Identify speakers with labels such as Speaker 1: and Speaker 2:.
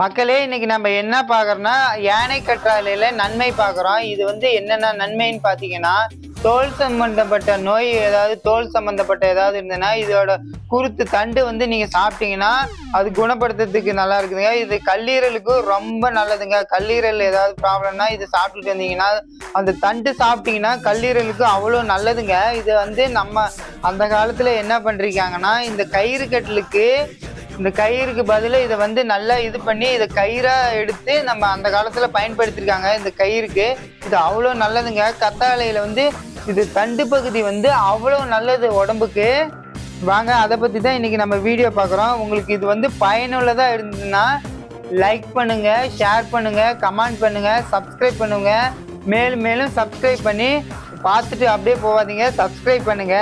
Speaker 1: மக்களே இன்னைக்கு நம்ம என்ன பார்க்கறோம்னா யானை கற்றாழையில நன்மை பார்க்குறோம். இது வந்து என்னென்ன நன்மைன்னு பார்த்தீங்கன்னா தோல் சம்பந்தப்பட்ட நோய் ஏதாவது தோல் சம்பந்தப்பட்ட ஏதாவது இருந்ததுன்னா இதோட குருத்து தண்டு வந்து நீங்க சாப்பிட்டீங்கன்னா அது குணப்படுத்துறதுக்கு நல்லா இருக்குதுங்க. இது கல்லீரலுக்கு ரொம்ப நல்லதுங்க. கல்லீரல் ஏதாவது ப்ராப்ளம்னா இது சாப்பிட்டுட்டு வந்தீங்கன்னா அந்த தண்டு சாப்பிட்டீங்கன்னா கல்லீரலுக்கு அவ்வளோ நல்லதுங்க. இது வந்து நம்ம அந்த காலத்துல என்ன பண்ணிருக்காங்கன்னா இந்த கயிறு கட்டலுக்கு இந்த கயிறுக்கு பதிலாக இதை வந்து நல்லா இது பண்ணி இதை கயிறா எடுத்து நம்ம அந்த காலத்துல பயன்படுத்தியிருக்காங்க இந்த கயிறுக்கு. இது அவ்வளோ நல்லதுங்க. கத்தாழையில வந்து இது தண்டு பகுதி வந்து அவ்வளோ நல்லது உடம்புக்கு. வாங்க அதை பற்றி தான் இன்னைக்கு நம்ம வீடியோ பார்க்குறோம். உங்களுக்கு இது வந்து பயனுள்ளதாக இருந்ததுன்னா லைக் பண்ணுங்க ஷேர் பண்ணுங்க கமெண்ட் பண்ணுங்க சப்ஸ்கிரைப் பண்ணுங்க. மேலும் மேலும் சப்ஸ்கிரைப் பண்ணி பார்த்துட்டு அப்படியே போகாதீங்க. சப்ஸ்கிரைப் பண்ணுங்க.